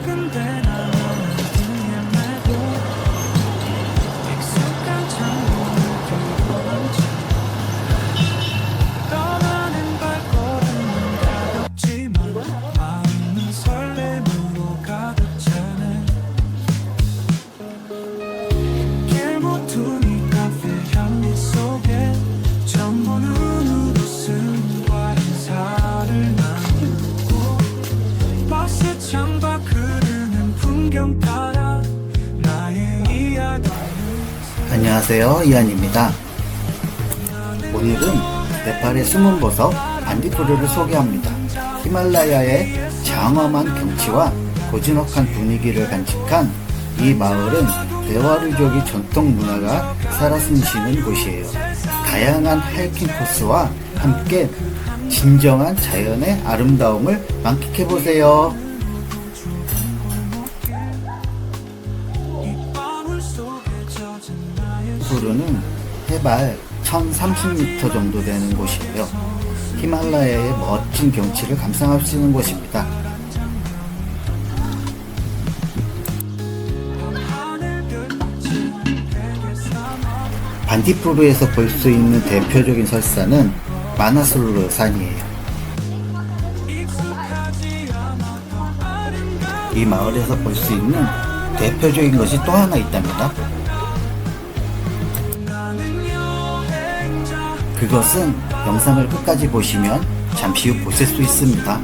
작은데 나 안녕하세요. 이한입니다. 오늘은 네팔의 숨은 보석 반디프루를 소개합니다. 히말라야의 장엄한 경치와 고즈넉한 분위기를 간직한 이 마을은 대화르족의 전통 문화가 살아 숨쉬는 곳이에요. 다양한 하이킹 코스와 함께 진정한 자연의 아름다움을 만끽해보세요 부르는 해발 1030m 정도 되는 곳이에요. 히말라야의 멋진 경치를 감상할 수 있는 곳입니다. 반디프루에서 볼 수 있는 대표적인 설산은 마나술루 산이에요. 이 마을에서 볼 수 있는 대표적인 것이 또 하나 있답니다. 그것은 영상을 끝까지 보시면 잠시 후 보실 수 있습니다.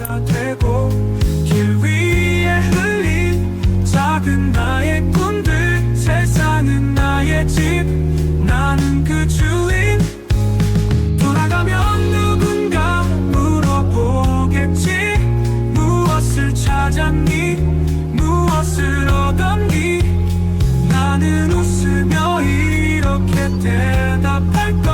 가 되고 Tenta pegar.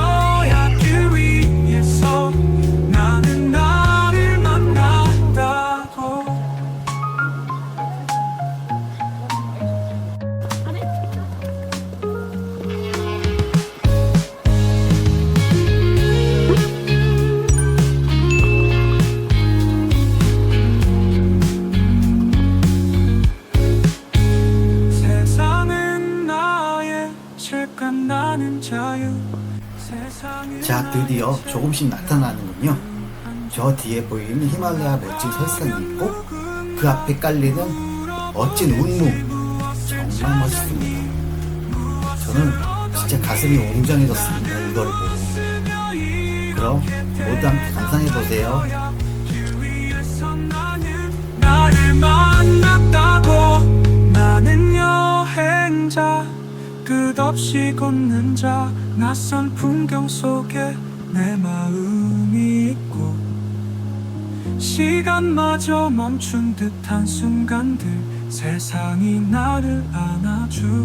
자, 드디어 조금씩 나타나는군요. 저 뒤에 보이는 히말라야 멋진 설산이 있고 그 앞에 깔리는 멋진 운무 정말 멋있습니다. 저는 진짜 가슴이 웅장해졌습니다. 이걸 보고. 그럼 모두 함께 감상해 보세요. 없이 걷는 자 낯선 풍경 속에 내 마음이 있고 시간마저 멈춘 듯한 순간들 세상이 나를 안아주고 있어